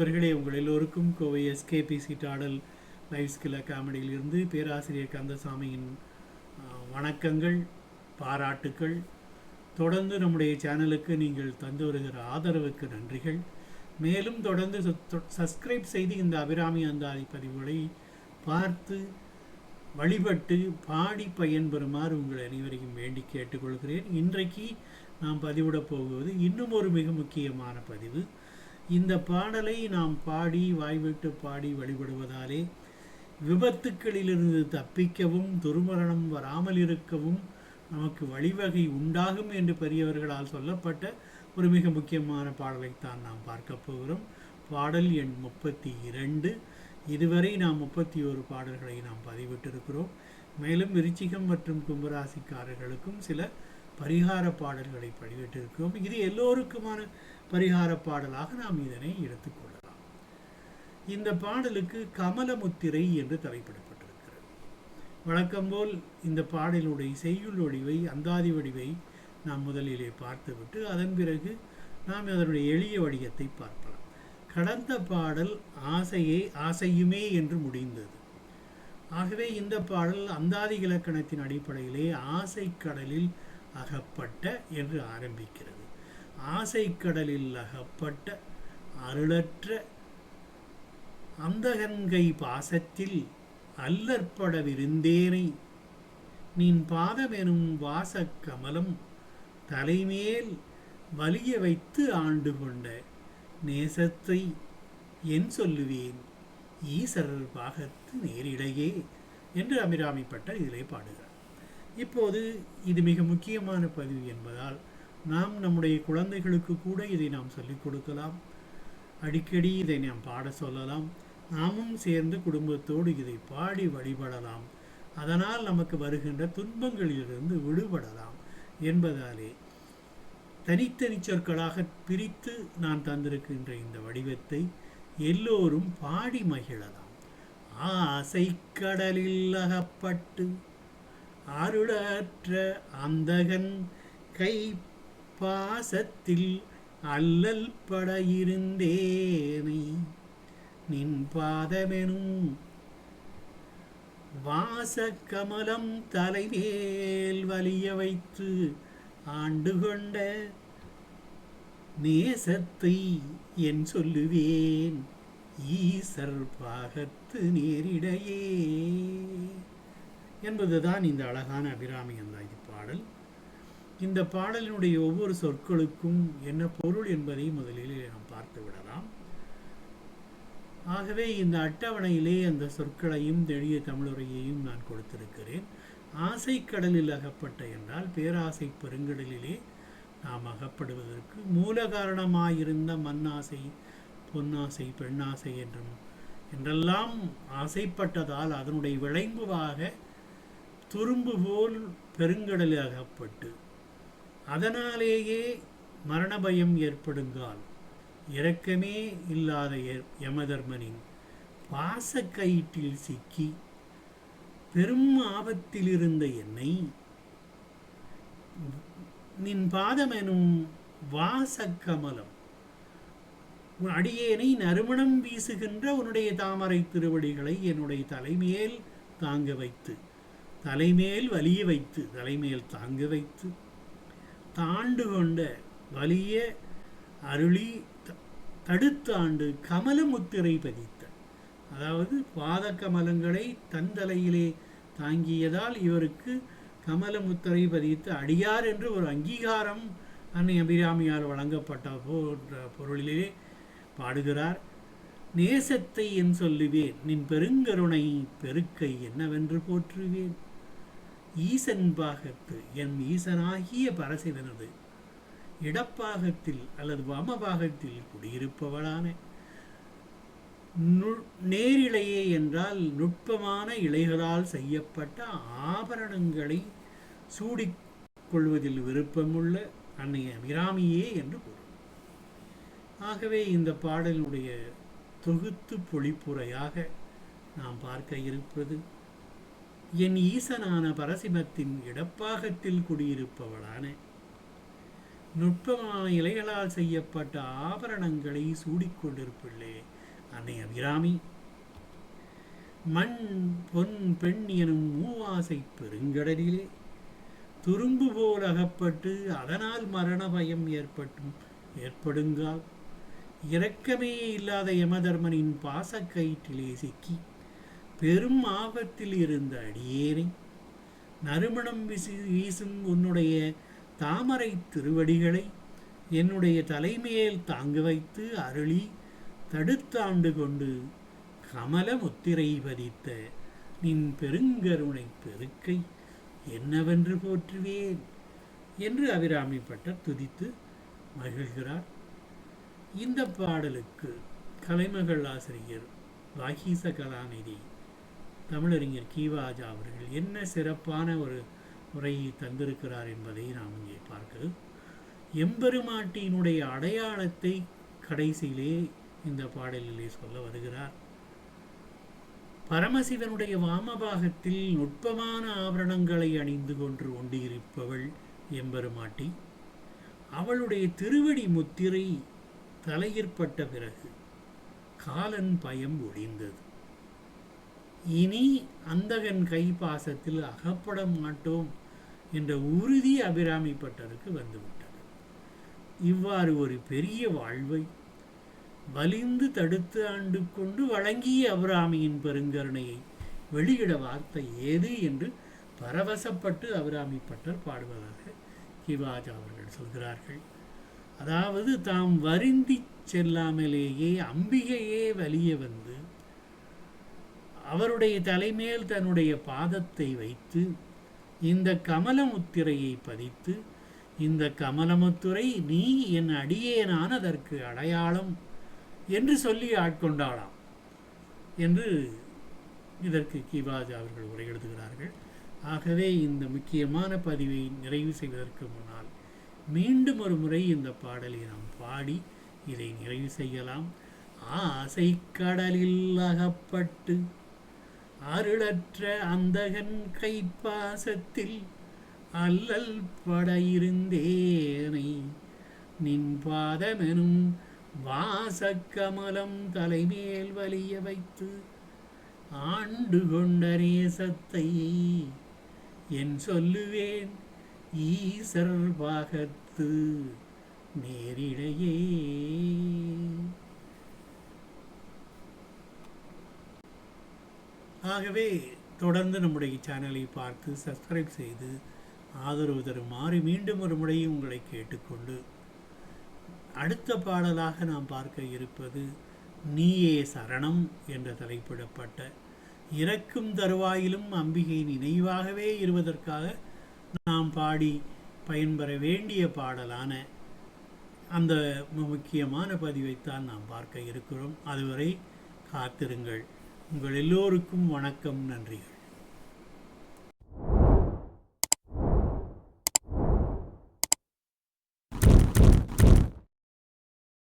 நண்பர்களே உங்கள் எல்லோருக்கும் Kovai SKPC total life skill காமெடியிலிருந்து பேராசிரியர் கந்தசாமியின் வணக்கங்கள் பாராட்டுக்கள். தொடர்ந்து நம்முடைய சேனலுக்கு நீங்கள் தந்து வருகிற ஆதரவுக்கு நன்றிகள். மேலும் தொடர்ந்து சப்ஸ்கிரைப் செய்து இந்த அபிராமி அந்தாதி பதிவுகளை பார்த்து வழிபட்டு பாடி பயன்பெறுமாறு உங்கள் அனைவரையும் வேண்டி கேட்டுக்கொள்கிறேன். இன்றைக்கு நாம் பதிவிடப் போகுவது இன்னும் ஒரு மிக முக்கியமான பதிவு. இந்த பாடலை நாம் பாடி வாய்விட்டு பாடி வழிபடுவதாலே விபத்துக்களிலிருந்து தப்பிக்கவும் துர்மரணம் வராமல் இருக்கவும் நமக்கு வழிவகை உண்டாகும் என்று பெரியவர்களால் சொல்லப்பட்ட ஒரு மிக முக்கியமான பாடலைத்தான் நாம் பார்க்க போகிறோம். பாடல் எண் முப்பத்தி இரண்டு. இதுவரை நாம் முப்பத்தி ஒரு பாடல்களை நாம் பதிவிட்டிருக்கிறோம். மேலும் விருச்சிகம் மற்றும் கும்பராசிக்காரர்களுக்கும் சில பரிகார பாடல்களை பதிவிட்டிருக்கிறோம் இது எல்லோருக்குமான பரிகார பாடலாக நாம் இதனை எடுத்துக்கொள்ளலாம் இந்த பாடலுக்கு கமலமுத்திரை என்று தலைப்பிடப்பட்டிருக்கிறது. வழக்கம்போல் இந்த பாடலுடைய செய்யுள் வடிவை அந்தாதி வடிவை நாம் முதலிலே பார்த்துவிட்டு அதன் பிறகு நாம் அதனுடைய எளிய வடிவத்தை பார்க்கலாம். கடந்த பாடல் ஆசையே ஆசையுமே என்று முடிந்தது. ஆகவே இந்த பாடல் அந்தாதி இலக்கணத்தின் அடிப்படையிலே ஆசை கடலில் அகப்பட்ட என்று ஆரம்பிக்கிறது. ஆசை கடலில் அகப்பட்ட அருளற்ற அந்தகன்கை பாசத்தில் அல்லற்படவிருந்தேனை நின் பாதமெனும் வாசக் கமலம் தலைமேல் வலிய வைத்து ஆண்டு கொண்ட நேசத்தை என் சொல்லுவேன் ஈசரர் பாகத்து நேரிடையே என்று அபிராமிப்பட்ட இதிலே பாடுகிறார். இப்போது இது மிக முக்கியமான பதிவு என்பதால் நாம் நம்முடைய குழந்தைகளுக்கு கூட இதை நாம் சொல்லிக் கொடுக்கலாம். அடிக்கடி இதை நாம் பாட சொல்லலாம். நாமும் சேர்ந்து குடும்பத்தோடு இதை பாடி வழிபடலாம். அதனால் நமக்கு வருகின்ற துன்பங்களிலிருந்து விடுபடலாம் என்பதாலே. தனித்தனி சொற்களாக பிரித்து நான் தந்திருக்கின்ற இந்த வடிவத்தை எல்லோரும் பாடி மகிழலாம். ஆசை கடலில் அகப்பட்டு அருளற்ற அந்தகன் கை பாசத்தில் அல்லல் பட இருந்தேனை நின் பாதமெனும் வாசக்கமலம் தலைமேல் வலிய வைத்து ஆண்டு கொண்ட நேசத்தை என் சொல்லுவேன். ஈசர் பாகத்து நேரிடையே. என்பதுதான் இந்த அழகான அபிராமி அந்தாதி பாடல். இந்த பாடலினுடைய ஒவ்வொரு சொற்களுக்கும் என்ன பொருள் என்பதை முதலில் நாம் பார்த்து விடலாம். ஆகவே இந்த அட்டவணையிலே அந்த சொற்களையும் தெளிய தமிழுரையையும் நான் கொடுத்திருக்கிறேன். ஆசை கடலில் அகப்பட்ட என்றால் பேராசை பெருங்கடலிலே நாம் அகப்படுவதற்கு மூல காரணமாயிருந்த மண்ணாசை பொன்னாசை பெண்ணாசை என்றும் என்றெல்லாம் ஆசைப்பட்டதால் அதனுடைய விளைம்புவாக துரும்பு போல் பெருங்கடலில் அகப்பட்டு அதனாலேயே மரண பயம் ஏற்படுங்கால். இரக்கமே இல்லாத யமதர்மனின் பாசக்கயிற்றில் சிக்கி பெரும் ஆபத்தில் இருந்த என்னை நின் பாதமெனும் வாசக்கமலம். அடியேனை நறுமணம் வீசுகின்ற உன்னுடைய தாமரை திருவடிகளை என்னுடைய தலைமையில் தாங்க வைத்து தலைமேல் வலிய வைத்து தலைமேல் தாங்க வைத்து தாண்டு கொண்ட வலிய அருளி த- கமல முத்திரை பதித்த. அதாவது பாத கமலங்களை தன் தலையிலே தாங்கியதால் இவருக்கு கமல முத்திரை பதித்து அடியார் என்று ஒரு அங்கீகாரம் அன்னை அபிராமியால் வழங்கப்பட்ட போன்ற பொருளிலே பாடுகிறார். நேசத்தை என் சொல்லுவேன் நின் பெருங்கருணை பெருக்கை என்னவென்று போற்றுவேன். ஈசன் பாகத்து என் ஈசனாகிய பரசிவனது. இடப்பாகத்தில் அல்லது வமபாகத்தில் குடியிருப்பவளான. நு- நேரிழையே என்றால் நுட்பமான இலைகளால் செய்யப்பட்ட ஆபரணங்களை சூடிக்கொள்வதில் விருப்பமுள்ள அன்னை அபிராமியே என்று பொருள் ஆகவே இந்த பாடலுடைய தொகுத்து பொழிப்புரையாக நாம் பார்க்க இருப்பது என் ஈசனான பரசிமத்தின் இடப்பாகத்தில் குடியிருப்பவளான. நுட்பமான இலைகளால் செய்யப்பட்ட ஆபரணங்களை சூடிக்கொண்டிருப்பிள்ளே அன்னை அபிராமி. மண் பொன் பெண் எனும் மூவாசை பெருங்கடலிலே துரும்பு போல் அகப்பட்டு அதனால் மரண பயம் ஏற்பட்டும் ஏற்படுங்கால். இரக்கமே இல்லாத யமதர்மனின் பாசக்கயிற்றிலே சிக்கி. பெரும் ஆபத்தில் இருந்த அடியேனை நறுமணம் விசி வீசும் உன்னுடைய தாமரை திருவடிகளை என்னுடைய தலைமையில் தாங்க வைத்து அருளி தடுத்தாண்டு கொண்டு கமல முத்திரை பதித்த நின் பெருங்கருணை பெருக்கை என்னவென்று போற்றுவேன்? என்று அபிராமிப்பட்டர் துதித்து மகிழ்கிறார். இந்த பாடலுக்கு கலைமகள் ஆசிரியர் வாகீச கலாநிதி தமிழறிஞர் கீவாஜா அவர்கள் என்ன சிறப்பான ஒரு உரையை தந்திருக்கிறார் என்பதை நாம் இங்கே பார்க்கிறோம் எம்பெருமாட்டியினுடைய அடையாளத்தை கடைசியிலே இந்த பாடலிலே சொல்ல வருகிறார். பரமசிவனுடைய வாமபாகத்தில் நுட்பமான ஆபரணங்களை அணிந்து கொண்டு கொண்டிருப்பவள் எம்பெருமாட்டி. அவளுடைய திருவடி முத்திரை தலையிற்பட்ட பிறகு காலன் பயம் ஒழிந்தது. இனி அந்தகன் கைப்பாசத்தில் அகப்பட மாட்டோம் என்ற உறுதி அபிராமிப்பட்டருக்கு வந்துவிட்டது. இவ்வாறு ஒரு பெரிய வாழ்வை வலிந்து தடுத்து ஆண்டு கொண்டு வழங்கிய அபிராமியின் பெருங்கருணையை வெளியிட வார்த்தை ஏது என்று பரவசப்பட்டு அபிராமிப்பட்டர் பாடுவதாக கிவாஜா அவர்கள் சொல்கிறார்கள். அதாவது தாம் வருந்தி செல்லாமலேயே அம்பிகையே வலிய வந்து அவருடைய தலைமேல் தன்னுடைய பாதத்தை வைத்து இந்த கமலமுத்திரையை பதித்து இந்த கமலமுத்துரை நீ என் அடியேனான அதற்கு அடையாளம் என்று சொல்லி ஆட்கொண்டாளாம் என்று இதற்கு கிவாஜ் அவர்கள் உரை எழுதுகிறார்கள். ஆகவே இந்த முக்கியமான பதிவை நிறைவு செய்வதற்கு முன்னால் மீண்டும் ஒரு முறை இந்த பாடலை நாம் பாடி இதை நிறைவு செய்யலாம். ஆசை கடலில் அகப்பட்டு அருளற்ற அந்தகன் கைப்பாசத்தில் அல்லல் பட இருந்தேனை நின் பாதமெனும் வாசக்கமலம் தலைமேல் வலிய வைத்து ஆண்டு கொண்ட நேசத்தை என் சொல்லுவேன் ஈசர் பாகத்து நேரிடையே. ஆகவே தொடர்ந்து நம்முடைய சேனலை பார்த்து சப்ஸ்கிரைப் செய்து ஆதரவு தருமாறு மீண்டும் ஒரு முறை உங்களை கேட்டுக்கொண்டு அடுத்த பாடலாக நாம் பார்க்க இருப்பது நீயே சரணம் என்ற தலைப்பிடப்பட்ட இறக்கும் தருவாயிலும் அம்பிகை நினைவாகவே இருவதற்காக நாம் பாடி பயன்பெற வேண்டிய பாடலான அந்த முக்கியமான பதிவைத்தான் நாம் பார்க்க இருக்கிறோம். அதுவரை காத்திருங்கள். உங்கள் எல்லோருக்கும் வணக்கம் நன்றிகள்.